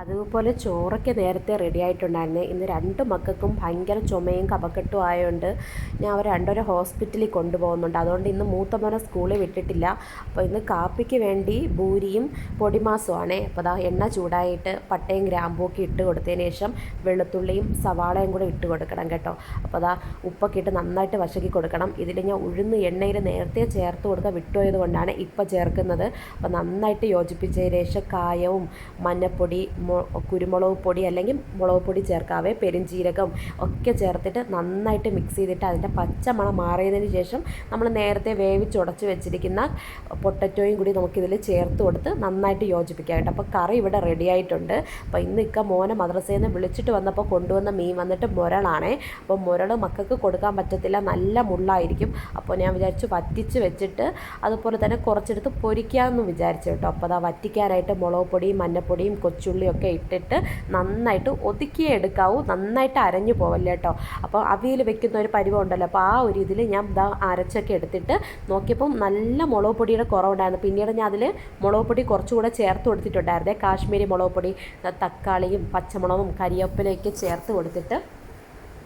അതുപോലെ ചോറൊക്കെ നേരത്തെ റെഡി ആയിട്ടുണ്ടായിരുന്നു. ഇന്ന് രണ്ട് മക്കൾക്കും ഭയങ്കര ചുമയും കപക്കെട്ടും ആയതുകൊണ്ട് ഞാൻ അവർ രണ്ടുപേരെ ഹോസ്പിറ്റലിൽ കൊണ്ടുപോകുന്നുണ്ട്. അതുകൊണ്ട് ഇന്ന് മൂത്ത മോനെ സ്കൂളിൽ വിട്ടിട്ടില്ല. അപ്പോൾ ഇന്ന് കാപ്പിക്ക് വേണ്ടി ഭൂരിയും പൊടിമാസുമാണേ. അപ്പോൾ അതാ എണ്ണ ചൂടായിട്ട് പട്ടയും ഗ്രാമ്പൂക്കി ഇട്ട് കൊടുത്തതിന് ശേഷം വെളുത്തുള്ളിയും സവാളയും കൂടെ ഇട്ട് കൊടുക്കണം കേട്ടോ. അപ്പോൾ അതാ ഉപ്പൊക്കെ ഇട്ട് നന്നായിട്ട് വശക്കി കൊടുക്കണം. ഇതിൽ ഞാൻ ഉഴുന്ന് എണ്ണയിൽ നേരത്തെ ചേർത്ത് കൊടുക്കാൻ വിട്ടുപോയത് കൊണ്ടാണ് ഇപ്പോൾ ചേർക്കുന്നത്. അപ്പോൾ നന്നായിട്ട് യോജിപ്പിച്ചതിന് ശേഷം കായവും മഞ്ഞപ്പൊടി കുരുമുളക് പൊടി അല്ലെങ്കിൽ മുളക് പൊടി ചേർക്കാവേ പെരുംജീരകം ഒക്കെ ചേർത്തിട്ട് നന്നായിട്ട് മിക്സ് ചെയ്തിട്ട് അതിന്റെ പച്ചമണം മാറിയതിന് ശേഷം നമ്മൾ നേരത്തെ വേവിച്ചുടച്ച് വെച്ചിരിക്കുന്ന പൊട്ടറ്റോയും കൂടി നമുക്കിതിൽ ചേർത്ത് കൊടുത്ത് നന്നായിട്ട് യോജിപ്പിക്കാം കേട്ടോ അപ്പോൾ കറി ഇവിടെ റെഡി ആയിട്ടുണ്ട്. അപ്പോൾ ഇന്ന് ഇക്ക മോനെ മദ്രസയിൽ നിന്ന് വിളിച്ചിട്ട് വന്നപ്പോൾ കൊണ്ടുവന്ന മീൻ വന്നിട്ട് മുരളാണേ. അപ്പോൾ മുരൾ മക്കൾക്ക് കൊടുക്കാൻ പറ്റത്തില്ല നല്ല മുള്ളായിരിക്കും. അപ്പോൾ ഞാൻ വിചാരിച്ചു വറ്റിച്ച് വെച്ചിട്ട് അതുപോലെ തന്നെ കുറച്ചെടുത്ത് പൊരിക്കാമെന്ന് വിചാരിച്ചു കേട്ടോ. അപ്പോൾ അതാ വറ്റിക്കാനായിട്ട് മുളക് പൊടിയും മഞ്ഞപ്പൊടിയും കൊച്ചുള്ളിയും ഒക്കെ ഇട്ടിട്ട് നന്നായിട്ട് ഒതുക്കിയേ എടുക്കാവൂ നന്നായിട്ട് അരഞ്ഞു പോവല്ലേ കേട്ടോ. അപ്പോൾ അവിയൽ വെക്കുന്ന ഒരു പരിവം ഉണ്ടല്ലോ അപ്പോൾ ആ ഒരു ഇതിൽ ഞാൻ ഇതാ അരച്ചൊക്കെ എടുത്തിട്ട് നോക്കിയപ്പം നല്ല മുളക് പൊടിയുടെ കുറവുണ്ടായിരുന്നു. പിന്നീട് ഞാൻ അതിൽ മുളക് പൊടി കുറച്ചുകൂടെ ചേർത്ത് കൊടുത്തിട്ടുണ്ടായിരുന്നേ കാശ്മീരി മുളക് പൊടി തക്കാളിയും പച്ചമുളകും കരിവേപ്പിലയൊക്കെ ചേർത്ത് കൊടുത്തിട്ട്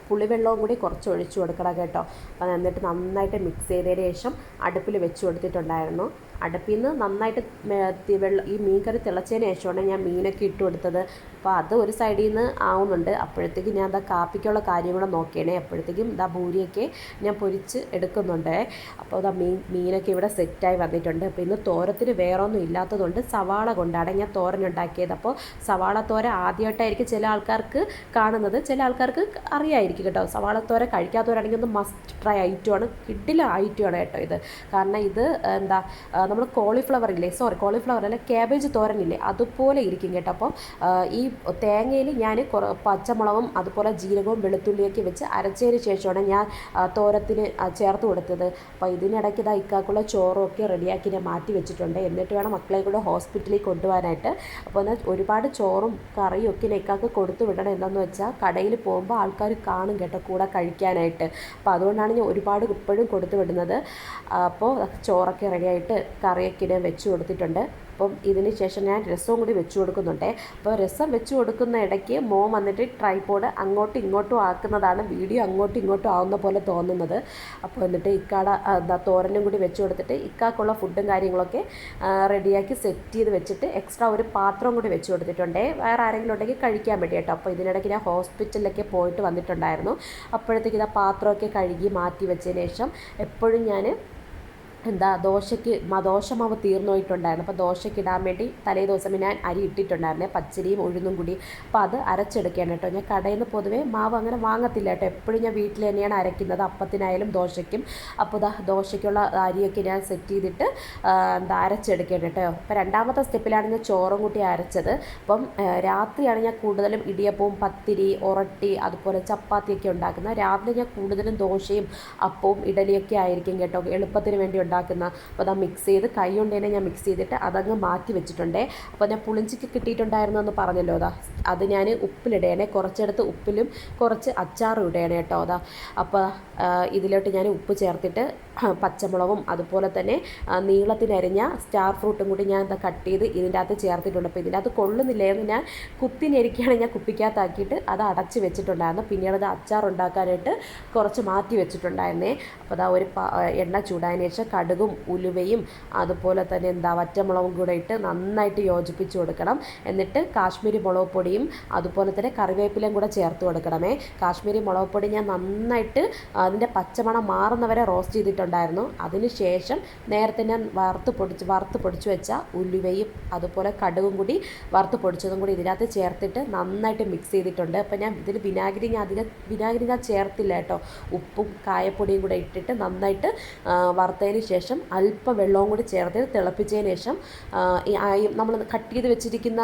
പുളിവെള്ളവും കൂടി കുറച്ച് ഒഴിച്ചു കൊടുക്കണം കേട്ടോ. അപ്പോൾ എന്നിട്ട് നന്നായിട്ട് മിക്സ് ചെയ്തതിന് ശേഷം അടുപ്പിൽ വെച്ച് കൊടുത്തിട്ടുണ്ടായിരുന്നു. അടുപ്പിൽ നിന്ന് നന്നായിട്ട് വെള്ളം ഈ മീൻകറി തിളച്ചതിന് ശേഷമാണ് ഞാൻ മീനൊക്കെ ഇട്ട് കൊടുത്തത്. അപ്പോൾ അത് ഒരു സൈഡിൽ നിന്ന് ആവുന്നുണ്ട്. അപ്പോഴത്തേക്കും ഞാൻ എന്താ കാപ്പിക്കുള്ള കാര്യം കൂടെ നോക്കിയണേ അപ്പോഴത്തേക്കും ഇതാ ഭൂരിയൊക്കെ ഞാൻ പൊരിച്ച് എടുക്കുന്നുണ്ട്. അപ്പോൾ ഇതാ മീൻ മീനൊക്കെ ഇവിടെ സെറ്റായി വന്നിട്ടുണ്ട്. അപ്പോൾ ഇന്ന് തോരത്തിന് വേറെ ഒന്നും ഇല്ലാത്തതുകൊണ്ട് സവാള കൊണ്ടാണ് ഞാൻ തോരൻ ഉണ്ടാക്കിയത് അപ്പോൾ സവാള തോര ആദ്യമായിട്ടായിരിക്കും ചില ആൾക്കാർക്ക് കാണുന്നത്. ചില ആൾക്കാർക്ക് അറിയായിരിക്കും. കേട്ടോ സവാളത്തോര തോര കഴിക്കാത്തവരാണെങ്കിൽ ഒന്ന് മസ്റ്റ് ട്രൈ ഐറ്റം ഐറ്റമാണ് കിഡിലെ ഐറ്റമാണ് കേട്ടോ ഇത്. കാരണം ഇത് എന്താ നമ്മൾ കോളിഫ്ലവർ ഇല്ലേ? സോറി കോളിഫ്ലവർ അല്ല ക്യാബേജ് തോരനില്ലേ? അതുപോലെ ഇരിക്കും കേട്ടോ. അപ്പോൾ ഈ തേങ്ങയിൽ ഞാൻ പച്ചമുളകും അതുപോലെ ജീരകവും വെളുത്തുള്ളിയൊക്കെ വെച്ച് അരച്ചതിന് ശേഷമാണ് ഞാൻ തോരത്തിന് ചേർത്ത് കൊടുത്തത്. അപ്പോൾ ഇതിനിടയ്ക്ക് ഇതാ ഇക്കാക്കുള്ള ചോറും ഒക്കെ റെഡിയാക്കി ഞാൻ മാറ്റി വെച്ചിട്ടുണ്ട്. എന്നിട്ട് വേണം മക്കളെ കൂടെ ഹോസ്പിറ്റലിൽ കൊണ്ടുപോകാനായിട്ട് അപ്പോൾ എന്നാൽ ഒരുപാട് ചോറും കറിയും ഒക്കെ ഇക്കാക്ക് കൊടുത്തു വിടണം. എന്താണെന്ന് വെച്ചാൽ കടയിൽ പോകുമ്പോൾ ആൾക്കാർ കാണും. കേട്ടോ കൂടെ കഴിക്കാനായിട്ട്. അപ്പോൾ അതുകൊണ്ടാണ് ഞാൻ ഒരുപാട് ഇപ്പോഴും കൊടുത്തു വിടുന്നത്. അപ്പോൾ ചോറൊക്കെ റെഡിയായിട്ട് കറിയൊക്കെ ഇടാൻ വെച്ച് കൊടുത്തിട്ടുണ്ട്. അപ്പം ഇതിന് ശേഷം ഞാൻ രസവും കൂടി വെച്ച് കൊടുക്കുന്നുണ്ട്. അപ്പോൾ രസം വെച്ച് കൊടുക്കുന്ന ഇടയ്ക്ക് മോൻ വന്നിട്ട് ട്രൈപോഡ് അങ്ങോട്ടും ഇങ്ങോട്ടും ആക്കുന്നതാണ് വീഡിയോ അങ്ങോട്ടും ഇങ്ങോട്ടും ആവുന്ന പോലെ തോന്നുന്നത്. അപ്പോൾ എന്നിട്ട് ഇക്കാട എന്താ തോരനും കൂടി വെച്ച് കൊടുത്തിട്ട് ഇക്കാക്കുള്ള ഫുഡും കാര്യങ്ങളൊക്കെ റെഡിയാക്കി സെറ്റ് ചെയ്ത് വെച്ചിട്ട് എക്സ്ട്രാ ഒരു പാത്രം കൂടി വെച്ച് കൊടുത്തിട്ടുണ്ട്. വേറെ ആരെങ്കിലും ഉണ്ടെങ്കിൽ കഴിക്കാൻ വേണ്ടി കേട്ടോ. അപ്പോൾ ഇതിനിടയ്ക്ക് ഞാൻ ഹോസ്പിറ്റലിലൊക്കെ പോയിട്ട് വന്നിട്ടുണ്ടായിരുന്നു. അപ്പോഴത്തേക്ക് ഇതാ പാത്രമൊക്കെ കഴുകി മാറ്റി വെച്ചതിന് ശേഷം എപ്പോഴും ഞാൻ എന്താ ദോശയ്ക്ക് ദോശ മാവ് തീർന്നു പോയിട്ടുണ്ടായിരുന്നു അപ്പോൾ ദോശയ്ക്ക് ഇടാൻ വേണ്ടി തലേ ദിവസം ഞാൻ അരി ഇട്ടിട്ടുണ്ടായിരുന്നേ. പച്ചരിയും ഉഴുന്നും കൂടി. അപ്പോൾ അത് അരച്ചെടുക്കുകയാണ് കേട്ടോ. ഞാൻ കടയിൽ നിന്ന് പൊതുവേ മാവ് അങ്ങനെ വാങ്ങത്തില്ല കേട്ടോ. എപ്പോഴും ഞാൻ വീട്ടിൽ തന്നെയാണ് അരയ്ക്കുന്നത്. അപ്പത്തിനായാലും ദോശയ്ക്കും. അപ്പോൾ ഇതാ ദോശയ്ക്കുള്ള അരിയൊക്കെ ഞാൻ സെറ്റ് ചെയ്തിട്ട് എന്താ അരച്ചെടുക്കുകയാണ് കേട്ടോ. അപ്പോൾ രണ്ടാമത്തെ സ്റ്റെപ്പിലാണ് ഞാൻ ചോറും കൂട്ടി അരച്ചത്. അപ്പം രാത്രിയാണ് ഞാൻ കൂടുതലും ഇടിയപ്പവും പത്തിരി ഉറട്ടി അതുപോലെ ചപ്പാത്തിയൊക്കെ ഉണ്ടാക്കുന്നത്. രാവിലെ ഞാൻ കൂടുതലും ദോശയും അപ്പവും ഇഡലിയൊക്കെ ആയിരിക്കും കേട്ടോ. എളുപ്പത്തിന് വേണ്ടി ഉണ്ടാക്കുന്ന. അപ്പോൾ അത് മിക്സ് ചെയ്ത് കൈ കൊണ്ട് തന്നെ ഞാൻ മിക്സ് ചെയ്തിട്ട് അതങ്ങ് മാറ്റി വെച്ചിട്ടുണ്ട്. അപ്പോൾ ഞാൻ പുളിഞ്ചിക്ക് കിട്ടിയിട്ടുണ്ടായിരുന്നു എന്ന് പറഞ്ഞല്ലോ അതാ. അത് ഞാൻ ഉപ്പിലിടേണേ കുറച്ചെടുത്ത് ഉപ്പിലും കുറച്ച് അച്ചാറും ഇടേണേ കേട്ടോ അതാ. അപ്പോൾ ഇതിലോട്ട് ഞാൻ ഉപ്പ് ചേർത്തിട്ട് പച്ചമുളകും അതുപോലെ തന്നെ നീളത്തിനരിഞ്ഞ സ്റ്റാർ ഫ്രൂട്ടും കൂടി ഞാൻ എന്താ കട്ട് ചെയ്ത് ഇതിന്റെ അകത്ത് ചേർത്തിട്ടുണ്ട്. അപ്പോൾ ഇതിന്റെ അകത്ത് കൊള്ളുന്നില്ലായിരുന്നു ഞാൻ കുപ്പിനെരിക്കുകയാണ് ഞാൻ കുപ്പിക്കകത്താക്കിയിട്ട് അത് അടച്ച് വെച്ചിട്ടുണ്ടായിരുന്നു. പിന്നീട് അത് അച്ചാർ ഉണ്ടാക്കാനായിട്ട് കുറച്ച് മാറ്റി വെച്ചിട്ടുണ്ടായിരുന്നേ. അപ്പോൾ അതാ ഒരു എണ്ണ ചൂടായതിനു ശേഷം കടുകും ഉലുവയും അതുപോലെ തന്നെ എന്താ വറ്റമുളകും കൂടെ ഇട്ട് നന്നായിട്ട് യോജിപ്പിച്ച് കൊടുക്കണം. എന്നിട്ട് കാശ്മീരി മുളക് അതുപോലെ തന്നെ കറിവേപ്പിലയും കൂടെ ചേർത്ത് കൊടുക്കണമേ. കാശ്മീരി മുളക് പൊടി ഞാൻ നന്നായിട്ട് അതിന്റെ പച്ചമണം മാറുന്നവരെ റോസ്റ്റ് ചെയ്തിട്ടുണ്ടായിരുന്നു. അതിനുശേഷം നേരത്തെ ഞാൻ വറുത്ത് പൊടിച്ച് വറുത്ത് പൊടിച്ച് വെച്ച ഉലുവയും അതുപോലെ കടുകും കൂടി വറുത്ത് പൊടിച്ചതും കൂടി ഇതിനകത്ത് ചേർത്തിട്ട് നന്നായിട്ട് മിക്സ് ചെയ്തിട്ടുണ്ട്. അപ്പോൾ ഞാൻ ഇതിൽ വിനാഗിരി ഞാൻ അധികം വിനാഗിരി ഞാൻ ചേർത്തില്ല കേട്ടോ. ഉപ്പും കായപ്പൊടിയും കൂടെ ഇട്ടിട്ട് നന്നായിട്ട് വറുത്തതിന് ശേഷം അല്പം വെള്ളവും കൂടി ചേർത്ത് തിളപ്പിച്ചതിന് ശേഷം നമ്മൾ കട്ട് ചെയ്ത് വെച്ചിരിക്കുന്ന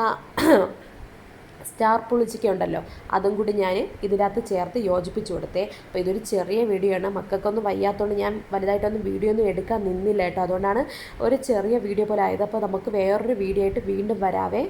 സ്റ്റാർ പുളിച്ചിക്ക ഉണ്ടല്ലോ അതും കൂടി ഞാൻ ഇതിനകത്ത് ചേർത്ത് യോജിപ്പിച്ച് കൊടുത്തേ. അപ്പോൾ ഇതൊരു ചെറിയ വീഡിയോ ആണ്. മക്കൾക്കൊന്നും വയ്യാത്തതുകൊണ്ട് ഞാൻ വലുതായിട്ടൊന്നും വീഡിയോ ഒന്നും എടുക്കാൻ നിന്നില്ല കേട്ടോ. അതുകൊണ്ടാണ് ഒരു ചെറിയ വീഡിയോ പോലെ ആയത്. അപ്പോൾ നമുക്ക് വേറൊരു വീഡിയോ ആയിട്ട് വീണ്ടും വരാവേ.